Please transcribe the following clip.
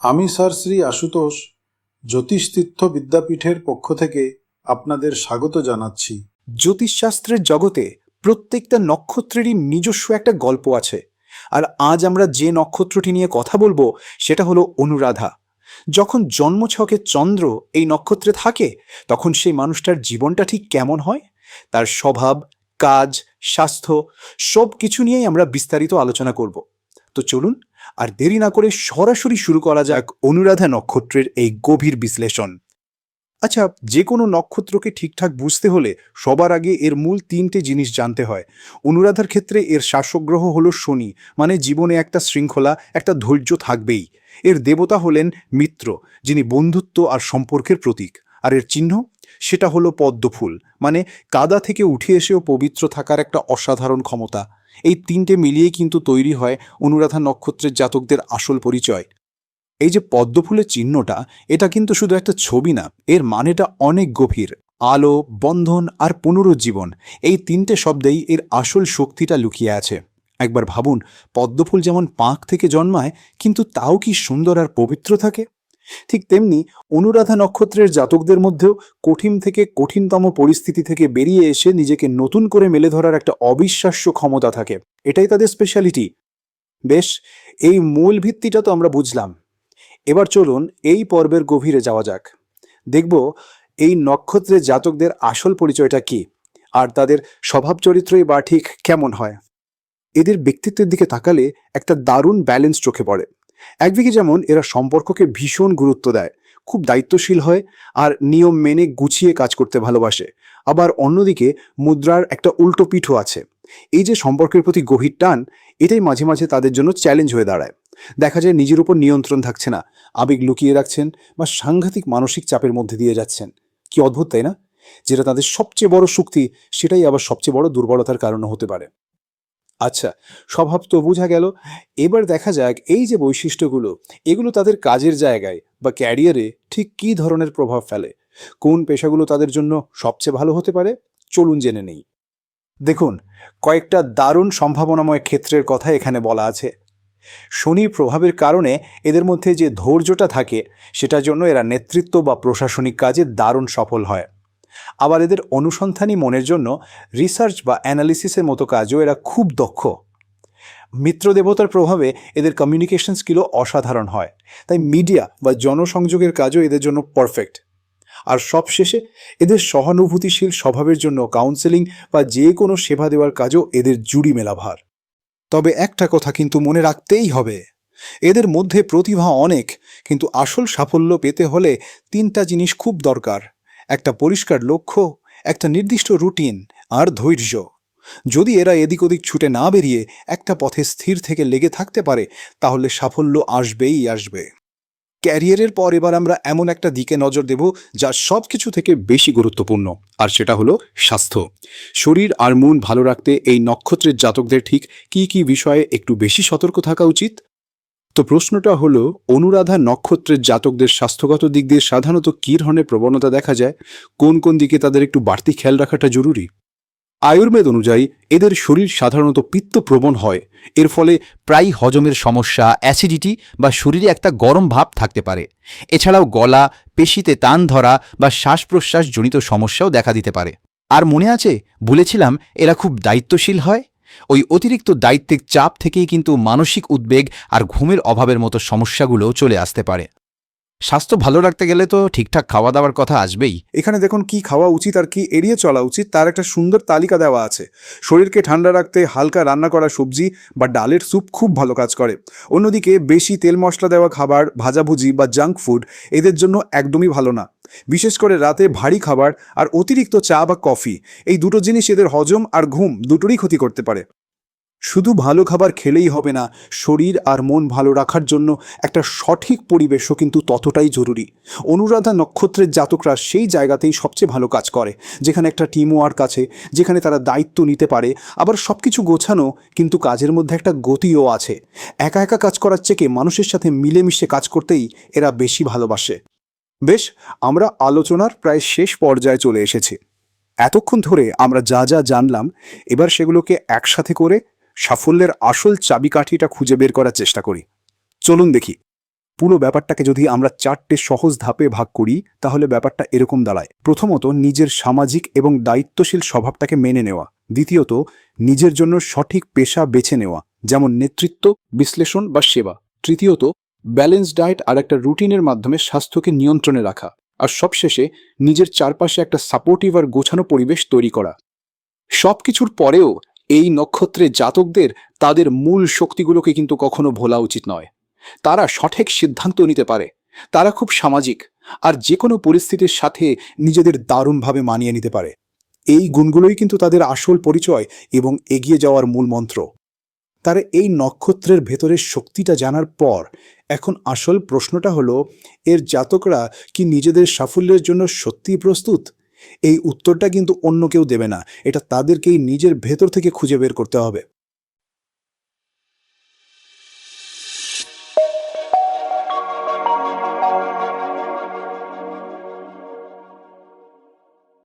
আমি স্যার শ্রী আশুতোষ, জ্যোতিষতীর্থ বিদ্যাপীঠের পক্ষ থেকে আপনাদের স্বাগত জানাচ্ছি। জ্যোতিষশাস্ত্রের জগতে প্রত্যেকটা নক্ষত্রেরই নিজস্ব একটা গল্প আছে। আর আজ আমরা যে নক্ষত্রটি নিয়ে কথা বলব, সেটা হলো অনুরাধা। যখন জন্মছকে চন্দ্র এই নক্ষত্রে থাকে, তখন সেই মানুষটার জীবনটা ঠিক কেমন হয়? তার স্বভাব, কাজ, স্বাস্থ্য সব কিছু নিয়েই আমরা বিস্তারিত আলোচনা করব। তো চলুন আর দেরি না করে সরাসরি শুরু করা যাক অনুরাধা নক্ষত্রের এই গভীর বিশ্লেষণ। আচ্ছা যে কোনো নক্ষত্রকে ঠিকঠাক বুঝতে হলে সবার আগে এর মূল তিনটে জিনিস জানতে হয়। অনুরাধার ক্ষেত্রে এর শাসক গ্রহ হলো শনি মানে জীবনে একটা শৃঙ্খলা, একটা ধৈর্য থাকবেই। এর দেবতা হলেন মিত্র, যিনি বন্ধুত্ব আর সম্পর্কের প্রতীক। আর এর চিহ্ন? সেটা হলো পদ্মফুল মানে কাদা থেকে উঠে এসেও পবিত্র থাকার একটা অসাধারণ ক্ষমতা। এই তিনটে মিলিয়েই কিন্তু তৈরি হয় অনুরাধা নক্ষত্রের জাতকদের আসল পরিচয়। এই যে পদ্মফুলের চিহ্নটা, এটা কিন্তু শুধু একটা ছবি না, এর মানেটা অনেক গভীর। আলো, বন্ধন আর পুনরুজ্জীবন, এই তিনটে শব্দেই এর আসল শক্তিটা লুকিয়ে আছে। একবার ভাবুন, পদ্মফুল যেমন পাঁক থেকে জন্মায়, কিন্তু তাও কি সুন্দর আর পবিত্র থাকে? ঠিক তেমনি অনুরাধা নক্ষত্রের জাতকদের মধ্যেও কঠিন থেকে কঠিনতম পরিস্থিতি থেকে বেরিয়ে এসে নিজেকে নতুন করে মেলে ধরার একটা অবিশ্বাস্য ক্ষমতা থাকে। এটাই তাদের স্পেশালিটি বেশ, এই মূল ভিত্তিটা তো আমরা বুঝলাম। এবার চলুন এই পর্বের গভীরে যাওয়া যাক। দেখব এই নক্ষত্রের জাতকদের আসল পরিচয়টা কি, আর তাদের স্বভাব চরিত্রই বা ঠিক কেমন হয়। এদের ব্যক্তিত্বের দিকে তাকালে একটা দারুণ ব্যালেন্স চোখে পড়ে। একদিকে যেমন এরা সম্পর্ককে ভীষণ গুরুত্ব দেয়, খুব দায়িত্বশীল হয় আর নিয়ম মেনে গুছিয়ে কাজ করতে ভালোবাসে। আবার অন্যদিকে মুদ্রার একটা উল্টো পিঠও আছে। এই যে সম্পর্কের প্রতি গভীর টান, এটাই মাঝে মাঝে তাদের জন্য চ্যালেঞ্জ হয়ে দাঁড়ায়। দেখা যায় নিজের উপর নিয়ন্ত্রণ থাকছে না, আবেগ লুকিয়ে রাখছেন বা সাংঘাতিক মানসিক চাপের মধ্যে দিয়ে যাচ্ছেন। কি অদ্ভুত, তাই না? যেটা তাদের সবচেয়ে বড় শক্তি, সেটাই আবার সবচেয়ে বড় দুর্বলতার কারণ হতে পারে। আচ্ছা স্বভাব তো বোঝা গেল। এবার দেখা যাক এই যে বৈশিষ্ট্যগুলো, এগুলো তাদের কাজের জায়গায় বা ক্যারিয়ারে ঠিক কী ধরনের প্রভাব ফেলে? কোন পেশাগুলো তাদের জন্য সবচেয়ে ভালো হতে পারে? চলুন জেনে নেই। দেখুন, কয়েকটা দারুণ সম্ভাবনাময় ক্ষেত্রের কথা এখানে বলা আছে। শনির প্রভাবের কারণে এদের মধ্যে যে ধৈর্যটা থাকে, সেটার জন্য এরা নেতৃত্ব বা প্রশাসনিক কাজে দারুণ সফল হয়। আবার এদের অনুসন্ধানী মনের জন্য রিসার্চ বা অ্যানালিসিসের মতো কাজও এরা খুব দক্ষ। মিত্র দেবতার প্রভাবে এদের কমিউনিকেশন স্কিলও অসাধারণ হয়। তাই মিডিয়া বা জনসংযোগের কাজও এদের জন্য পারফেক্ট আর সবশেষে এদের সহানুভূতিশীল স্বভাবের জন্য কাউন্সেলিং বা যে কোনো সেবা দেওয়ার কাজও এদের জুড়ি মেলা ভার তবে একটা কথা কিন্তু মনে রাখতেই হবে, এদের মধ্যে প্রতিভা অনেক, কিন্তু আসল সাফল্য পেতে হলে তিনটা জিনিস খুব দরকার। একটা পরিষ্কার লক্ষ্য, একটা নির্দিষ্ট রুটিন আর ধৈর্য। যদি এরা এদিক ওদিক ছুটে না বেরিয়ে একটা পথে স্থির থেকে লেগে থাকতে পারে, তাহলে সাফল্য আসবেই আসবে। ক্যারিয়ারের পর এবার আমরা এমন একটা দিকে নজর দেব যা সব কিছু থেকে বেশি গুরুত্বপূর্ণ, আর সেটা হলো স্বাস্থ্য। শরীর আর মন ভালো রাখতে এই নক্ষত্রের জাতকদের ঠিক কি কি বিষয়ে একটু বেশি সতর্ক থাকা উচিত? তো প্রশ্নটা হলো, অনুরাধা নক্ষত্রের জাতকদের স্বাস্থ্যগত দিক দিয়ে সাধারণত কী ধরনের প্রবণতা দেখা যায়? কোন কোন দিকে তাদের একটু বাড়তি খেয়াল রাখাটা জরুরি? আয়ুর্বেদ অনুযায়ী, এদের শরীর সাধারণত পিত্তপ্রবণ হয়। এর ফলে প্রায় হজমের সমস্যা, অ্যাসিডিটি বা শরীরে একটা গরম ভাব থাকতে পারে। এছাড়াও গলা, পেশিতে টান ধরা বা শ্বাস প্রশ্বাস জনিত সমস্যাও দেখা দিতে পারে। আর মনে আছে, বলেছিলাম, এরা খুব দায়িত্বশীল হয়? ওই অতিরিক্ত দায়িত্বের চাপ থেকেই কিন্তু মানসিক উদ্বেগ আর ঘুমের অভাবের মতো সমস্যাগুলো চলে আসতে পারে। স্বাস্থ্য ভালো রাখতে গেলে তো ঠিকঠাক খাওয়া দাওয়ার কথা আসবেই। এখানে দেখুন কি খাওয়া উচিত আর কি এড়িয়ে চলা উচিত, তার একটা সুন্দর তালিকা দেওয়া আছে। শরীরকে ঠান্ডা রাখতে হালকা রান্না করা সবজি বা ডালের স্যুপ খুব ভালো কাজ করে। অন্যদিকে বেশি তেল মশলা দেওয়া খাবার, ভাজাভুজি বা জাঙ্ক ফুড এদের জন্য একদমই ভালো না। বিশেষ করে রাতে ভারী খাবার আর অতিরিক্ত চা বা কফি। এই দুটো জিনিস এদের হজম আর ঘুম দুটোরই ক্ষতি করতে পারে। শুধু ভালো খাবার খেলেই হবে না, শরীর আর মন ভালো রাখার জন্য একটা সঠিক পরিবেশও কিন্তু ততটাই জরুরি। অনুরাধা নক্ষত্রের জাতকরা সেই জায়গাতেই সবচেয়ে ভালো কাজ করে, যেখানে একটা টিম ওয়ার্ক আছে যেখানে তারা দায়িত্ব নিতে পারে, আবার সব কিছু গোছানো কিন্তু কাজের মধ্যে একটা গতিও আছে। একা একা কাজ করার চেয়ে মানুষের সাথে মিলেমিশে কাজ করতেই এরা বেশি ভালোবাসে। বেশ, আমরা আলোচনার প্রায় শেষ পর্যায়ে চলে এসেছি। এতক্ষণ ধরে আমরা যা যা জানলাম, এবার সেগুলোকে একসাথে করে সাফল্যের আসল চাবিকাঠিটা খুঁজে বের করার চেষ্টা করি। চলুন দেখি। পুরো ব্যাপারটাকে যদি আমরা চারটে সহজ ধাপে ভাগ করি, তাহলে ব্যাপারটা এরকম দাঁড়ায়। প্রথমত, নিজের সামাজিক এবং দায়িত্বশীল স্বভাবটাকে মেনে নেওয়া। দ্বিতীয়ত, নিজের জন্য সঠিক পেশা বেছে নেওয়া, যেমন নেতৃত্ব, বিশ্লেষণ বা সেবা। তৃতীয়ত ব্যালেন্স ডায়েট আর একটা রুটিনের মাধ্যমে স্বাস্থ্যকে নিয়ন্ত্রণে রাখা, আর সবশেষে নিজের চারপাশে একটা সাপোর্টিভ আর গোছানো পরিবেশ তৈরি করা। সবকিছুর পরেও এই নক্ষত্রে জাতকদের তাদের মূল শক্তিগুলোকে কিন্তু কখনো ভোলা উচিত নয়। তারা সঠিক সিদ্ধান্ত নিতে পারে, তারা খুব সামাজিক, আর যে কোনো পরিস্থিতির সাথে নিজেদের দারুণভাবে মানিয়ে নিতে পারে। এই গুণগুলোই কিন্তু তাদের আসল পরিচয় এবং এগিয়ে যাওয়ার মূল মন্ত্র। তারা এই নক্ষত্রের ভেতরের শক্তিটা জানার পর এখন আসল প্রশ্নটা হলো, এর জাতকরা কি নিজেদের সাফল্যের জন্য সত্যিই প্রস্তুত? এই উত্তরটা কিন্তু অন্য কেউ দেবে না। এটা তাদেরকেই নিজের ভেতর থেকে খুঁজে বের করতে হবে।